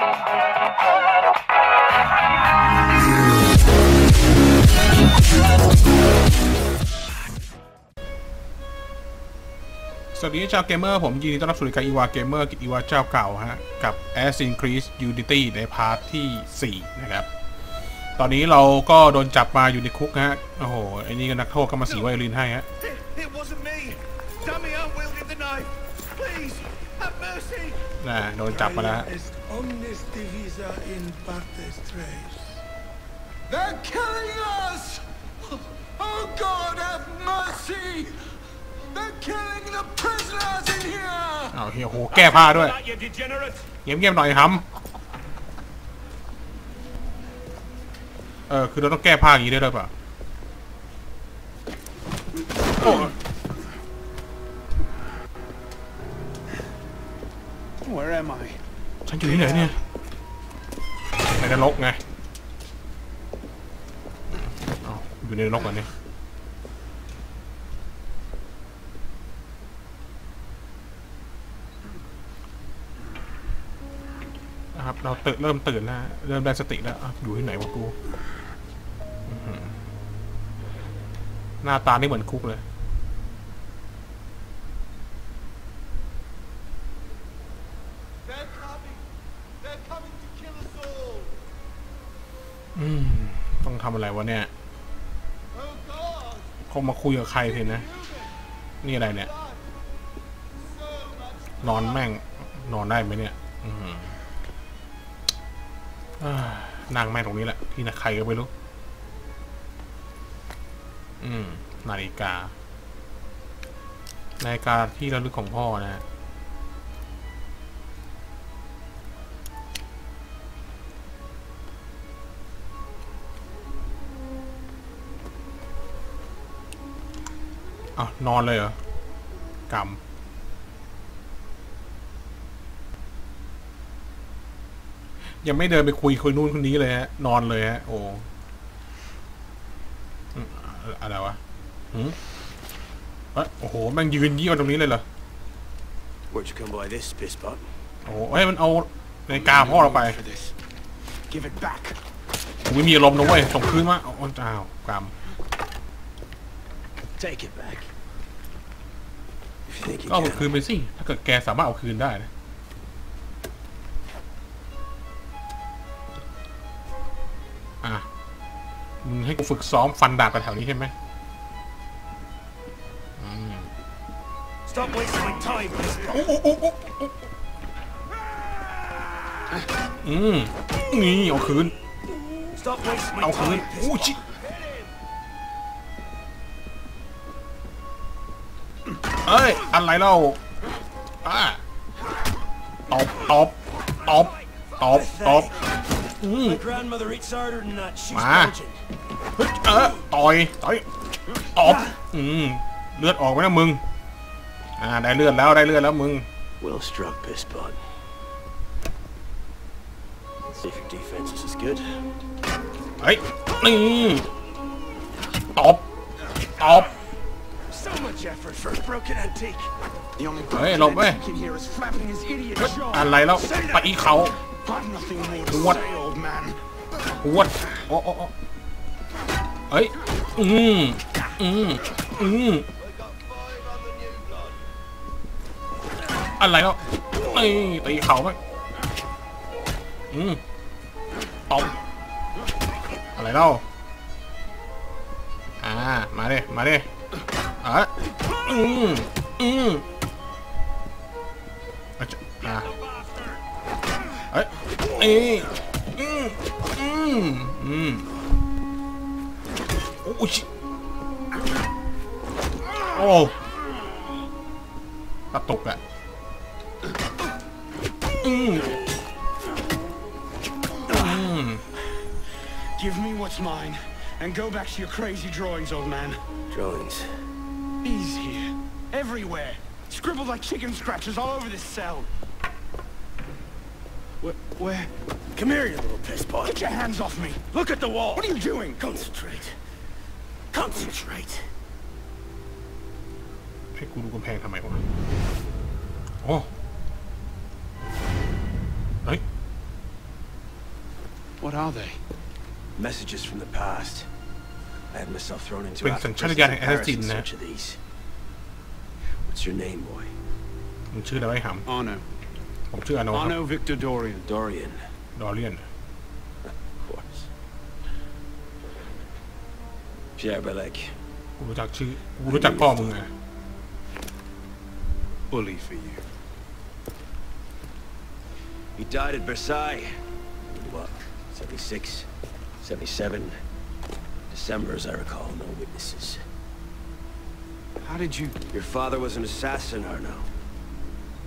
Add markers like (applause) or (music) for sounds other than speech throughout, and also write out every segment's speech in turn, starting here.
สวัสดีชาวเกมเมอร์ผมยินดีต้อนรับสู่รายการอีวาเกมเมอร์กิจอีวาเจ้าเก่าฮะ กับ Assassin's Creed Unity ในพาร์ทที่ 4 นะครับ ตอนนี้เราก็โดนจับมาอยู่ในคุกฮะ โอ้โห ไอ้นี่ก็นักโทษก็มาสีไวโอลินให้ฮะ It, it wasn't me. Dummy, I'm wielding the knife. Please, have mercy. น่ะโดนจับมาแล้วฮะ Est omnis divisa in partes tres. They're killing us! Oh God, have mercy! They're killing the prisoners in here! อ้าวเฮียโหแก้ผ้าด้วย That, you degenerate. เงียบๆหน่อยฮัมเออคือเราต้องแก้ผ้าอย่างนี้ได้ด้วยป่ะ am I? ฉันอยู่ที่ไหนเนี่ยในนรกไงเอาอยู่ในนรกเหรอันนี้นะครับ เราตื่นเริ่มตื่นแล้ว เริ่มได้สติแล้วอะอยู่ที่ไหนวะกูอื้อหือหน้าตานี่เหมือนคุกเลย They're coming. They're coming to kill us all. อืม ต้อง ทำอะไรวะเนี่ย คงมาคุยกับใครทีนะ นี่อะไรเนี่ย นอนแม่ง นอนได้ไหมเนี่ยอืมอ่านั่งแม่งตรงนี้แหละ ที่นะใครก็ไม่รู้ อืม นาฬิกา นาฬิกาที่ระลึกของพ่อนะ ฮะอ้าวนอนเลยเหรอกรรมยังไม่เดินไปคุยคุยนู่นคนนี้เลยฮะ นอนเลยฮะ โอ้อืมอะไรวะหืมเอ้ยโอ้โหแม่งยืนยี่กันตรงนี้เลยเหรอ Where'd you come by this, piss pot? โอ้โหเฮ้ยมันเอานาฬิกาพ่อเราไป For this. Give it back. กูไม่มีอารมณ์นะเว้ยส่งคืนมาเอาเอาอ้าวกรรม Take it back. If you think you ก็เอา can. คืนไปสิ ถ้าเกิดแกสามารถเอาคืนได้นะอะ มึงให้กูฝึกซ้อมฟันดาบกันแถวนี้ใช่ไหม Stop wasting my time. อืมนี่เอาคืน Stop wasting my เอาคืน time. อู้ชิ เอ้ย อะไรเล่าอ่าตบตบตบตบตบอืม My grandmother eats harder than that. She's Ma. Belgian. เฮ้ยเออต่อยต่อยตบอืมเลือดออกไหมนะมึง อ่า ได้เลือดแล้วได้เลือดแล้วมึง Well struck, piss pot. See if your defense is as good. เฮ้ยนี่ตบตบ So much effort for a broken antique. The only Hey, lộn ấy. in here is flapping his idiot เฮ้ย jaw. อะไรแล้วไปอีเขา I've nothing more to What? say, old man. ปวดโอ้โอ้โอ้เฮ้ยอืมอืมอืมอะไรแล้วนี่ตีเข่าไหมอืมตบอะไรเล่าอ่า มาดิมาดิอะอืมอืมอะจะอะเฮ้ย นี่อืมอืมอืมโอ้ยชิโอ้กระตุกอะอืมอืม Give me what's mine and go back to your crazy drawings, old man. Drawings. He's here. Everywhere. Scribbled like chicken scratches all over this cell. Where? Where? Come here, you little piss pot. Get your hands off me! Look at the wall. What are you doing? Concentrate. Concentrate. ให้กูดูกำแพงทำไมวะ โอ้ เฮ้ย What are they? Messages from the past. I had myself thrown into เป็น Alpha สัญชาต Prison ญาณ in แห่งแอส Paris ซิน in นะ search of these. What's your name, boy? มันชื่ออะไรไว้ห Arno. ำผมชื่ออาโนครับ Arno Victor Dorian. Dorian, ดอเรียน of course. Pierre Belek. กูรู้จักชื่อกูรู้จักพ่อมึงอะ Bully for you. He died at Versailles. What? 76, 77. December, as I recall, no witnesses. How did you... Your father was an assassin, Arno.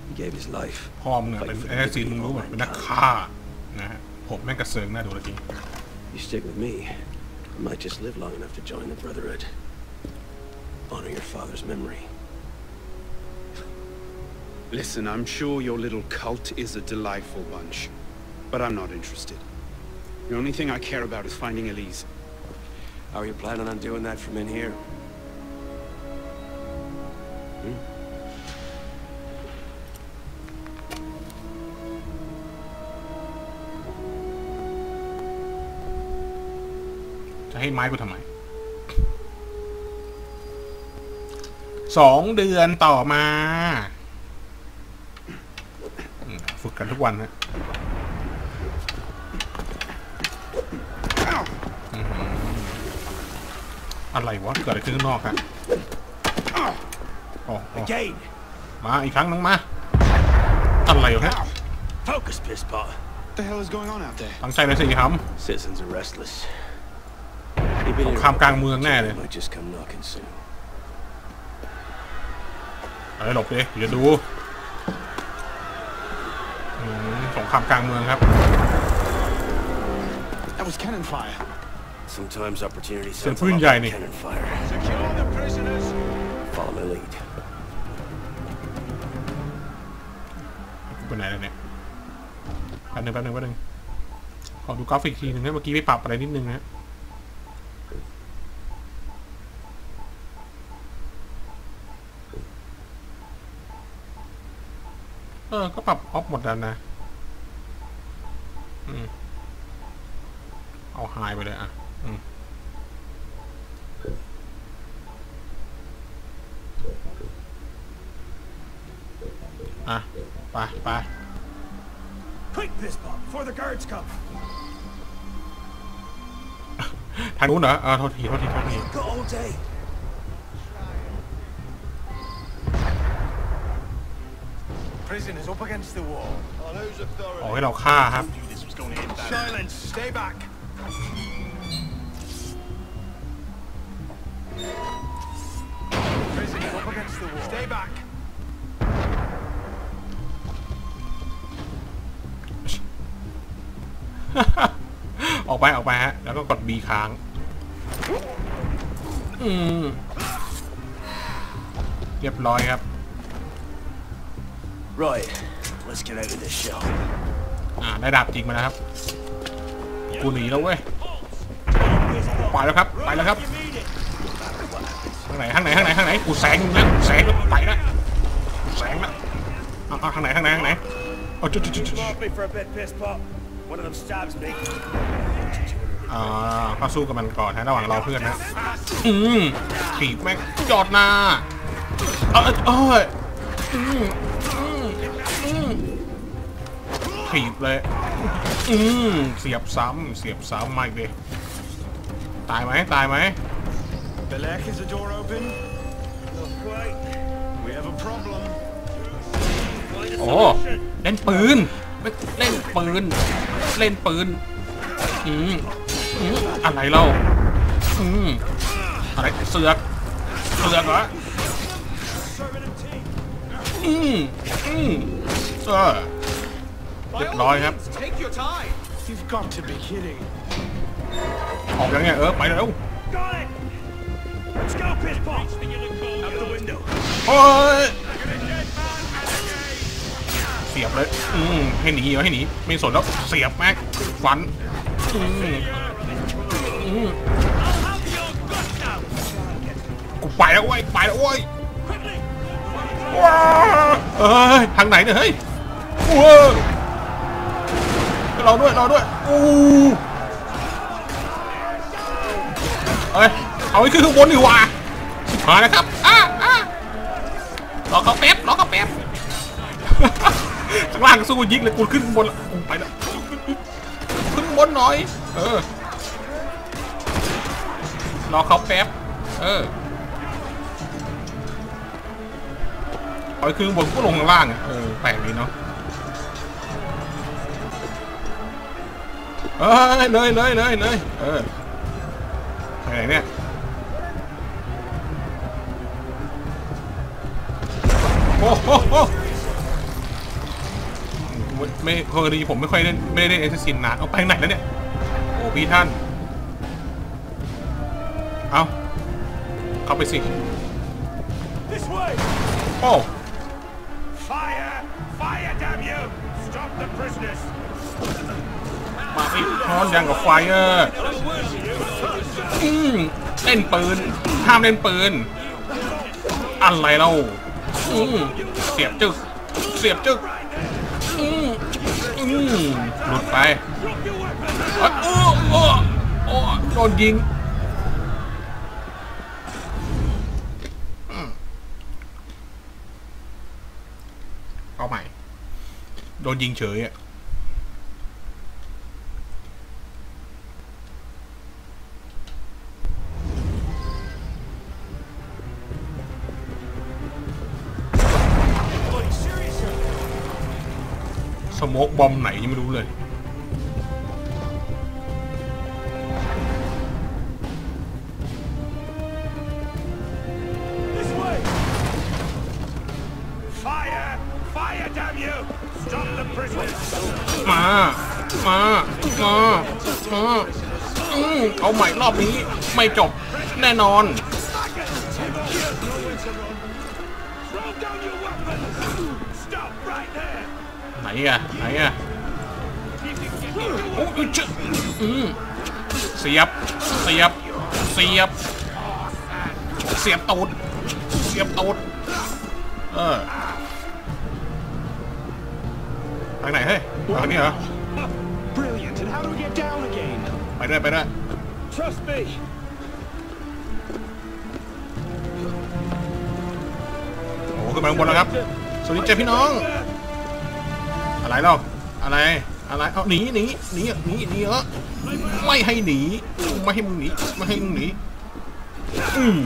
He gave his life. พ่อมึงอะเป็นแอสซินมึงรู้ไหมเป็นนักฆ่านะฮะผมแม่งกระเซิงหน้าดูเลยจริง You stick with me, I might just live long enough to join the Brotherhood. Honor your father's memory. Listen, I'm sure your little cult is a delightful bunch. But I'm not interested. The only thing I care about is finding Elise. How are you planning on doing that from in here? Hmm? จะให้ไม้กูทำไมสองเดือนต่อมา ฝึกกันทุกวันฮะ อะไรวะเกิดอะไรขึ้นข้างนอกฮะอ๋ออ๋อ Again! มาอีกครั้งนึงมาอะไรวะฮะ Focus, pisspot. What the hell is going on out there? ตั้งใจเลยสิครับ Citizens are restless. You've been สง here ครามกลางเมืองแน่เลย might just come knocking soon. อะไรหลบดิเดี๋ยวดูอืมสงครามกลางเมืองครับ That was cannon fire. Sometimes opportunity Sen sounds a pun lot jij like niet. cannon fire. Secure the prisoners. Follow my lead. กูไปไหนแล้วเนี่ยแป๊บนึงแป๊บนึงแป๊บนึงขอดูกราฟิกทีนึงนะเมื่อกี้ไปปรับอะไรนิดนึงนะเออ ก็ปรับออฟหมดแล้วนะอืมเอาหายไปเลยอะ อืม อ่ะ ไปไป Quick, pisspot, before the guards come. (laughs) ทางนู้นเหรอเออโทษทีโทษทีโทษที Got all day. Prison is up against the wall. On whose ขอ authority? ให้เราฆ่าครับ This was going to end bad. Silence. Stay back. ออกไปออกไปฮะ แล้วก็กด B ค้าง อืม เรียบร้อยครับ Right. Let's get out of this shell. อ่า ได้ดาบจริงมาแล้วครับ กูหนีแล้วเว้ย ไปแล้วครับ ไปแล้วครับทางไหนทางไหนทางไหนทางไหน กูแสงมึงแล้วแสงแล้วไปแล้วแสงแล้วเอาเอาทางไหนทางไหนทางไหนเอาจุดจุดจุด จุด me for a bit, pisspot. One of them stabs me. อ่าก็สู้กับมันก่อนฮะระหว่างรอเพื่อนนะอืมถีบแม่งจอดหน้าเออเอออืมอืมอืมถีบเลย อืมเสียบซ้ำเสียบซ้ำมาอีกดิตายไหมตายไหม Belek, is the door open? Not quite. We have a problem. โอ้เล่นปืน เล่นปืน เล่นปืน อืมอืมอะไรเล่า อืมอะไรเสือกเสือกเหรออืมอืมเออเรียบร้อยครับ Take your time. You've got to be kidding. ออกยังไงเออ ไปแล้ว Got it! Let's go, pisspot! Out the window. โอ้ย เสียบเลย อืมให้หนีเหรอให้หนี ไม่สนแล้วเสียบแม็กฟัน อืมอืมกูไปแล้วเว้ยไปแล้วเว้ยว้าเอ้ยทางไหนเนี่ยเฮ้ยว้าเราด้วยเราด้วยอู้เอ้ยเอาไว้ขึ้นข้างบนดีกว่ามาแล้วครับอะอะรอเขาแป๊บรอเขาแป๊บ ข้างล่างสู้ยิงเลยกูขึ้นบนกูไปแล้วขึ้นข้างบนหน่อย เออ รอเขาแป๊บ เออเอาไว้ขึ้นข้างบนก็ลงข้างล่าง เออ แปลกดีเนาะเอ้ยเลยเลยเลยเลยเออไปไหนเนี่ยโอ้โห ไม่พอดีผมไม่ค่อยเล่นไม่ได้เล่นเอสซินนานเอาไปไหนแล้วเนี่ยโอ้พี่ท่าน เอาเข้าไปสิ This way! โอ้ Fire! Fire, damn you! Stop the prisoners! มาอีกทอนยังกับไฟเออร์อืมเล่นปืน ห้ามเล่นปืน อะไรเราอืมเสียบจึก เสียบจึก อืมอืม หลุดไปเอ้ยโอ้โอ้โอ้โดนยิงเอาใหม่ โดนยิงเฉยอะ โมกบอมไหนยังไม่รู้เลยมา มา มา มา เอาใหม่รอบนี้ไม่จบแน่นอน อะไหนอะโอ้ยเจ๊ะอืมเสียบ เสียบ เสียบ เสียบตูด เสียบตูด เออ ทางไหนเฮ้ยทางนี้เหรอ Brilliant. And how do we get down again? ไปด้วยไปด้วย Trust me! โอ้ขึ้นมาข้างบนแล้วครับ สวัสดีเจ้าพี่น้อง อะไรเล่าอะไรอะไรเอาหนีหนีหนีหนีหนีเหรอไม่ให้หนีไม่ให้มึงหนีไม่ให้มึงหนีอืม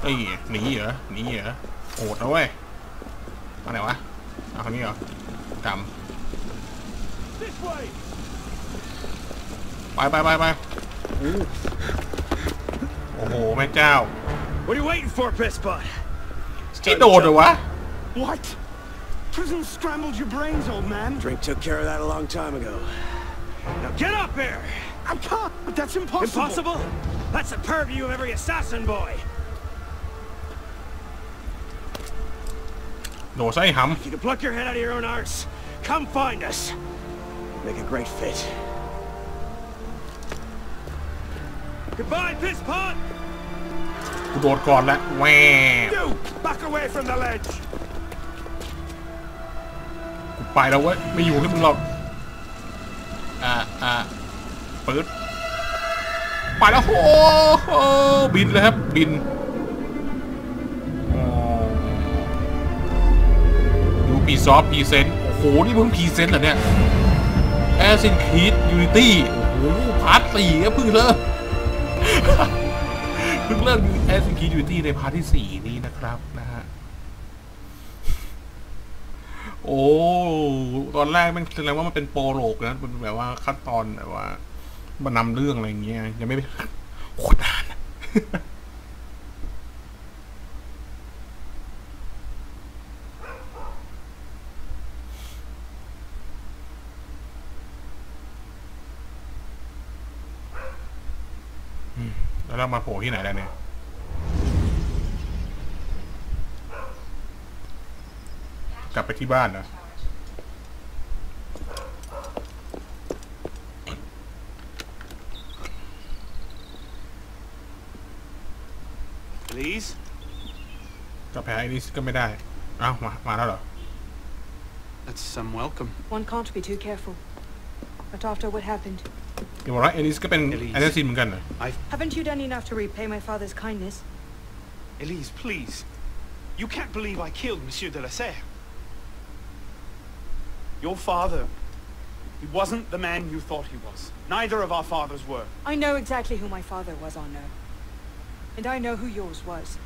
ไอ้ยหนีเหรอหนีเหรอโหดนะเว้ยมาไหนวะเอาคนนี้เหรอกำ This way! ไปไปไปไปอู้โอ้โหแม่เจ้า What are you waiting for, Pissbutt? ไอ้โดดเหรอวะ What? Prison scrambled your brains, old man. Drink took care of that a long time ago. Now get up here! I can't! But that's impossible! Impossible? That's the purview of every assassin boy! No, say hầm. You can pluck your head out of your own arse. Come find us. Make a great fit. Goodbye, piss pot. Good old God, that. Wow. You back away from the ledge. กูไปแล้วเว้ยไม่อยู่ให้มึงหรอกอ่าอ่าปืดไปแล้วโอ้โหบินเลยครับบินอ๋อดูปีซอฟพีเซนโอ้โหนี่มึงพีเซนเหรอเนี่ยแอซินคีดยูนิตี้โอ้โหพาร์ทสี่ก็เพิ่งเริ่มเพิ่งเริ่มแอซินคีดยูนิตี้ในพาร์ทที่สี่นี้นะครับนะฮะ โอ้ ตอนแรกมันแสดงว่ามันเป็นโปรโลกนะมันแบบว่าขั้นตอนแบบว่ามานำเรื่องอะไรอย่างเงี้ยยังไม่โคตรนานอะแล้วเรามาโผล่ที่ไหนแล้วเนี่ย กลับไปที่บ้านเหรอ Please? กลับไปไอ้นี่ก็ไม่ได้ เอ้ามา มาแล้วเหรอ That's some welcome. One can't be too careful. But after what happened, อย่าบอกว่าเอลิสก็เป็น Elise แอสซินเหมือนกันเหรอ I... Haven't you done enough to repay my father's kindness? Elise, please. You can't believe I killed Monsieur de la Serre. Your father, he wasn't the man you thought he was. Neither of our fathers were. I know exactly who my father was, Arno. And I know who yours was.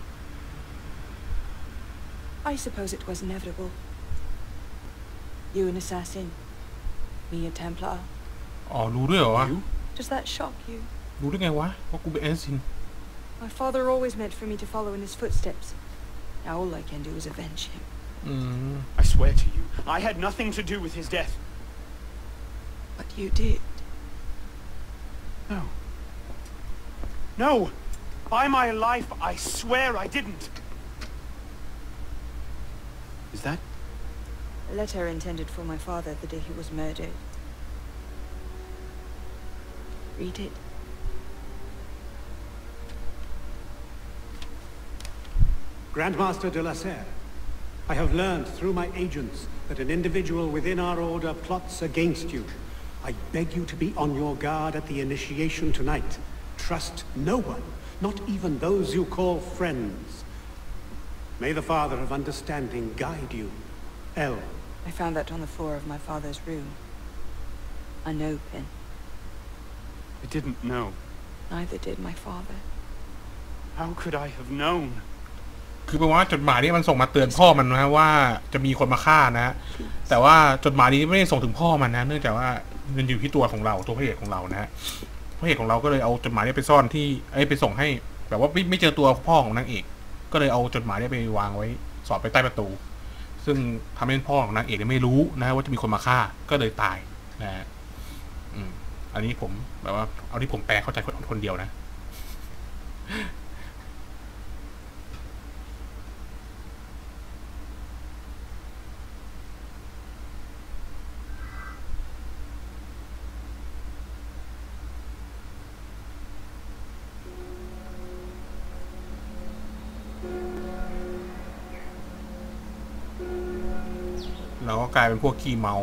I suppose it was inevitable. You an assassin. Me a Templar. Oh, rồi hả? You? Does that shock you? My father always meant for me to follow in his footsteps. Now all I can do is avenge him. อืม I swear to you, I had nothing to do with his death. But you did. No. No! By my life, I swear I didn't. Is that... A letter intended for my father the day he was murdered. Read it. Grandmaster de la Serre, I have learned through my agents that an individual within our order plots against you. I beg you to be on your guard at the initiation tonight. Trust no one, not even those you call friends. May the Father of Understanding guide you. L. I found that on the floor of my father's room. A no pin. I didn't know. Neither did my father. How could I have known? คือแปลว่าจดหมายนี้มันส่งมาเตือนพ่อมันนะฮะว่าจะมีคนมาฆ่านะฮะแต่ว่าจดหมายนี้ไม่ได้ส่งถึงพ่อมันนะ เนื่องจากว่ามันอยู่ที่ตัวของเราตัวพระเอกของเรานะฮะพระเอกของเราก็เลยเอาจดหมายนี้ไปซ่อนที่เอ้ไปส่งให้ แบบว่าไม่ไม่เจอตัวพ่อของนางเอก ก็เลยเอาจดหมายนี้ไปวางไว้ สอดไปใต้ประตู ซึ่งทำให้พ่อของนางเอกไม่รู้นะว่าจะมีคนมาฆ่าก็เลยตายนะฮะอันนี้ผมแบบว่าเอาที่ผมแปลเข้าใจคนคนเดียวนะ ก็กลายเป็นพวกขี้เมา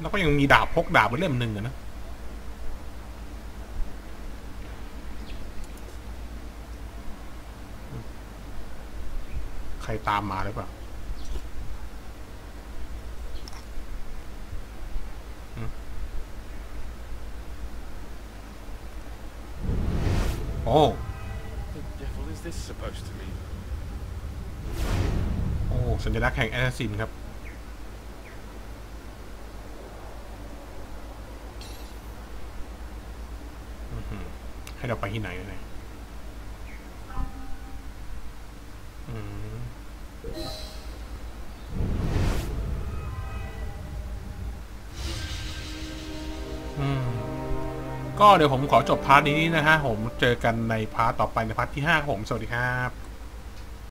แล้วก็ยังมีดาบพกดาบไว้เล่มหนึ่งอะนะ ใคร ตามมาหรือเปล่าอืมโอ้ The devil is this supposed to mean? โอ้ สัญลักษณ์แห่งแอสซินครับอื้อหือให้เราไปที่ไหนเนี่ย ก็เดี๋ยวผมขอจบพาร์ทนี้นะฮะผมเจอกันในพาร์ทต่อไปในพาร์ทที่ห้าครับผมสวัสดีครับ